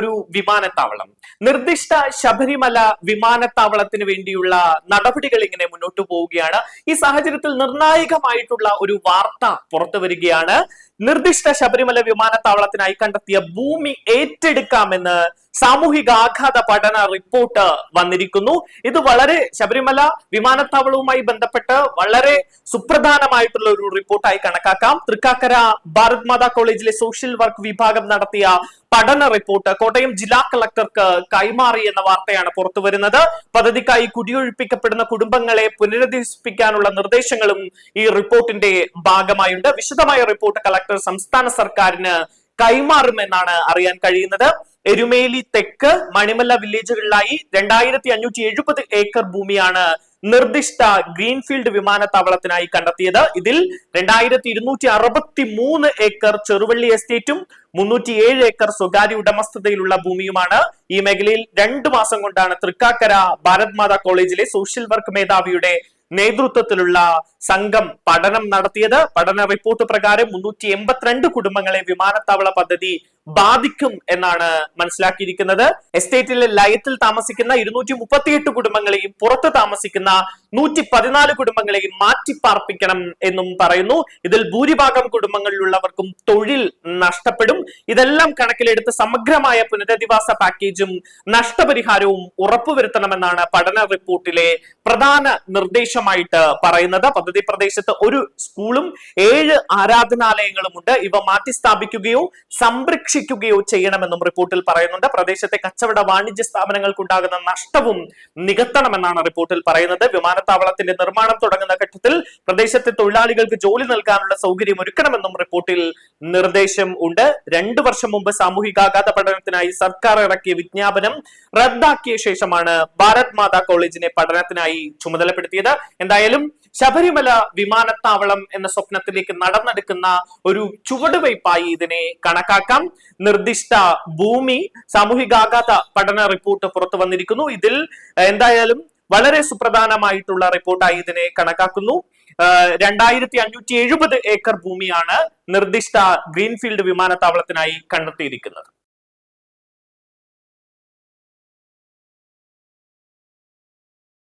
ഒരു വിമാനത്താവളം. നിർദ്ദിഷ്ട ശബരിമല വിമാനത്താവളത്തിന് വേണ്ടിയുള്ള നടപടികൾ ഇങ്ങനെ മുന്നോട്ട് പോവുകയാണ്. ഈ സാഹചര്യത്തിൽ നിർണായകമായിട്ടുള്ള ഒരു വാർത്ത പുറത്തു വരികയാണ്. നിർദ്ദിഷ്ട ശബരിമല വിമാനത്താവളത്തിനായി കണ്ടെത്തിയ ഭൂമി ഏറ്റെടുക്കാമെന്ന് സാമൂഹിക ആഘാത പഠന റിപ്പോർട്ട് വന്നിരിക്കുന്നു. ഇത് വളരെ ശബരിമല വിമാനത്താവളവുമായി ബന്ധപ്പെട്ട് വളരെ സുപ്രധാനമായിട്ടുള്ള ഒരു റിപ്പോർട്ടായി കണക്കാക്കാം. തൃക്കാക്കര ഭാരത് മാതാ കോളേജിലെ സോഷ്യൽ വർക്ക് വിഭാഗം നടത്തിയ പഠന റിപ്പോർട്ട് കോട്ടയം ജില്ലാ കളക്ടർക്ക് കൈമാറി എന്ന വാർത്തയാണ് പുറത്തു വരുന്നത്. പദ്ധതിക്കായി കുടിയൊഴിപ്പിക്കപ്പെടുന്ന കുടുംബങ്ങളെ പുനരധിവസിപ്പിക്കാനുള്ള നിർദ്ദേശങ്ങളും ഈ റിപ്പോർട്ടിന്റെ ഭാഗമായുണ്ട്. വിശദമായ റിപ്പോർട്ട് കളക്ടർ സംസ്ഥാന സർക്കാരിന് കൈമാറുമെന്നാണ് അറിയാൻ കഴിയുന്നത്. എരുമേലി തെക്ക് മണിമല്ല വില്ലേജുകളിലായി രണ്ടായിരത്തി അഞ്ഞൂറ്റി എഴുപത് ഏക്കർ ഭൂമിയാണ് നിർദ്ദിഷ്ട ഗ്രീൻഫീൽഡ് വിമാനത്താവളത്തിനായി കണ്ടെത്തിയത്. ഇതിൽ രണ്ടായിരത്തി ഇരുന്നൂറ്റി അറുപത്തി മൂന്ന് ഏക്കർ ചെറുവള്ളി എസ്റ്റേറ്റും മുന്നൂറ്റി ഏഴ് ഏക്കർ സ്വകാര്യ ഉടമസ്ഥതയിലുള്ള ഭൂമിയുമാണ്. ഈ മേഖലയിൽ രണ്ടു മാസം കൊണ്ടാണ് തൃക്കാക്കര ഭാരത് മാതാ കോളേജിലെ സോഷ്യൽ വർക്ക് മേധാവിയുടെ നേതൃത്വത്തിലുള്ള സംഘം പഠനം നടത്തിയത്. പഠന റിപ്പോർട്ട് പ്രകാരം മുന്നൂറ്റി എൺപത്തിരണ്ട് കുടുംബങ്ങളെ വിമാനത്താവള പദ്ധതി ബാധിക്കും എന്നാണ് മനസ്സിലാക്കിയിരിക്കുന്നത്. എസ്റ്റേറ്റിലെ ലയത്തിൽ താമസിക്കുന്ന ഇരുന്നൂറ്റി മുപ്പത്തിയെട്ട് കുടുംബങ്ങളെയും പുറത്ത് താമസിക്കുന്ന നൂറ്റി പതിനാല് കുടുംബങ്ങളെയും മാറ്റിപ്പാർപ്പിക്കണം എന്നും പറയുന്നു. ഇതിൽ ഭൂരിഭാഗം കുടുംബങ്ങളിലുള്ളവർക്കും തൊഴിൽ നഷ്ടപ്പെടും. ഇതെല്ലാം കണക്കിലെടുത്ത് സമഗ്രമായ പുനരധിവാസ പാക്കേജും നഷ്ടപരിഹാരവും ഉറപ്പുവരുത്തണമെന്നാണ് പഠന റിപ്പോർട്ടിലെ പ്രധാന നിർദ്ദേശമായിട്ട് പറയുന്നത്. പദ്ധതി പ്രദേശത്ത് ഒരു സ്കൂളും ഏഴ് ആരാധനാലയങ്ങളും ഉണ്ട് ഇവ മാറ്റി സ്ഥാപിക്കുകയോ സംരക്ഷിക്കുകയോ ചെയ്യണമെന്നും റിപ്പോർട്ടിൽ പറയുന്നുണ്ട്. പ്രദേശത്തെ കച്ചവട വാണിജ്യ സ്ഥാപനങ്ങൾക്കുണ്ടാകുന്ന നഷ്ടവും നികത്തണമെന്നാണ് റിപ്പോർട്ടിൽ പറയുന്നത്. വിമാനത്താവളത്തിന്റെ നിർമ്മാണം തുടങ്ങുന്ന ഘട്ടത്തിൽ പ്രദേശത്തെ തൊഴിലാളികൾക്ക് ജോലി നൽകാനുള്ള സൗകര്യം ഒരുക്കണമെന്നും റിപ്പോർട്ടിൽ നിർദ്ദേശം ഉണ്ട്. രണ്ടു വർഷം മുമ്പ് സാമൂഹികാഘാത പഠനത്തിനായി സർക്കാർ ഇറക്കിയ വിജ്ഞാപനം റദ്ദാക്കിയ ശേഷമാണ് ഭാരത് മാതാ കോളേജിനെ പഠനത്തിനായി ചുമതലപ്പെടുത്തിയത്. എന്തായാലും ശബരിമല വിമാനത്താവളം എന്ന സ്വപ്നത്തിലേക്ക് നടന്നെടുക്കുന്ന ഒരു ചുവടുവയ്പായി ഇതിനെ കണക്കാക്കാം. നിർദ്ദിഷ്ട ഭൂമി സാമൂഹികാഘാത പഠന റിപ്പോർട്ട് പുറത്തു വന്നിരിക്കുന്നു. ഇതിൽ എന്തായാലും വളരെ സുപ്രധാനമായിട്ടുള്ള റിപ്പോർട്ടായി ഇതിനെ കണക്കാക്കുന്നു. രണ്ടായിരത്തി അഞ്ഞൂറ്റി എഴുപത് ഏക്കർ ഭൂമിയാണ് നിർദ്ദിഷ്ട ഗ്രീൻഫീൽഡ് വിമാനത്താവളത്തിനായി കണ്ടെത്തിയിരിക്കുന്നത്.